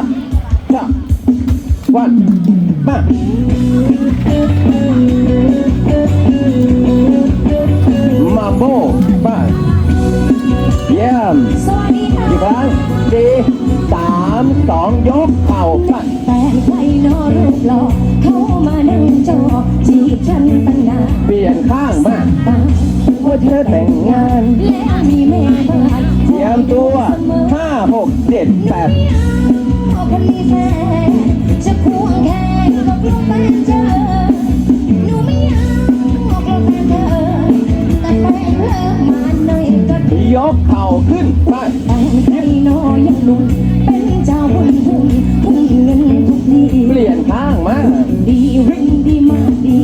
ะชะวันมามาโบไปเยี่ยมสวัสดีค่ะอีกครั้งสี่สามสองยกเข่าไปแฟนใครนอรูปหล่อเข้ามานั่งจอจีบฉันตั้งนานเปลี่ยนข้างมาตาว่าเธอแต่งงานและมีเมตตาเตรียมตัวห้าหกเจ็ดแปด เอาคนมีแฟนจะควงแขนก็กลัวแฟนเจอหนูไม่อยากกลัวแฟนเธอแต่แฟนเลิกมาหน่อยก็ดียกเข่าขึ้นไปแฟนใครนอยังหนุ่มเป็นเจ้าบุญทุ่งทุ่งเงินทุกทีเปลี่ยนข้างมาดีวิ่งดีมากดี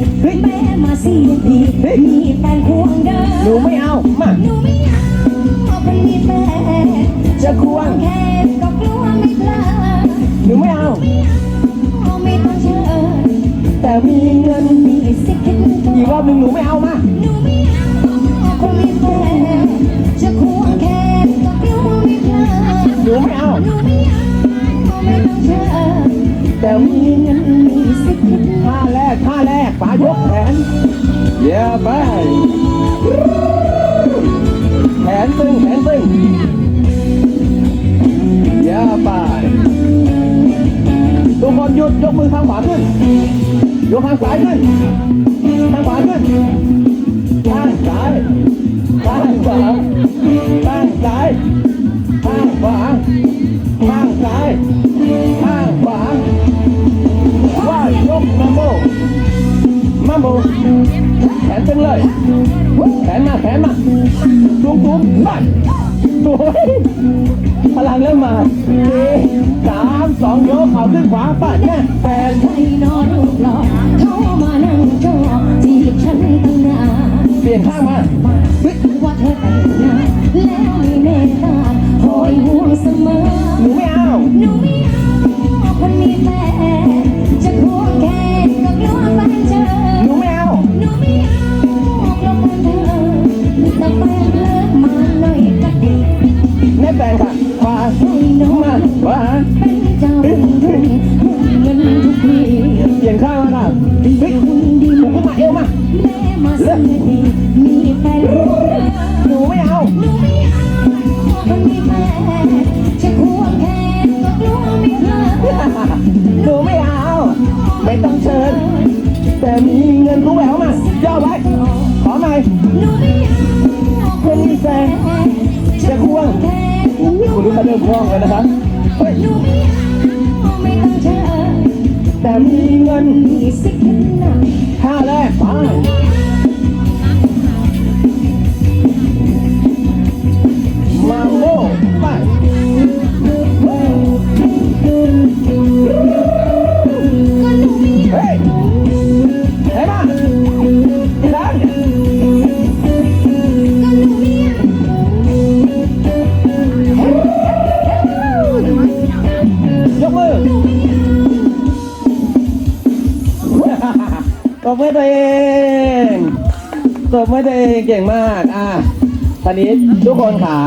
แม่มาเสียดีมีแฟนควงเดิหนูนไม่เอามาหนูไม่เอาคนมีแฟนจะควงแค่ จะควงแค่ก็กลัวไม่กล้าหนูไม่เอาหนูไม่เอาไม่ต้องเชิญแต่มีเงินมีสิทธิ์คิดท่าแรกท่าแรกปายกแขนเยี่ยไปแขนตึงแขนตึงเยี่ยไปทุกคนหยุดยกมือข้างขวาขึ้นยกข้างซ้ายขึ้นข้างขวาขึ้น แขนตึงเลย แขนมาแขนมาตุ้มตุ้มไปสวยพลังเริ่มมาสี่สามสองยกเข่าขึ้นขวาปัดเนี่ยแฟนใครนอนรูปหล่อเข้ามานั่งจอจีบฉันตั้งนานเปลี่ยนข้างมา หนูไม่เอา ไม่ต้องเชิญ แต่มีเงินรู้แหววมาย่อไว้ ขอใหม่หนูไม่เอาคนมีแฟนจะควงคุณรู้มาเริ่มคล่องแล้วนะครับเฮ้ยแต่มีเงินห้า ตบมือตัวเองตบมือตัวเองเก่งมาก อะตอนนี้ทุกคนขา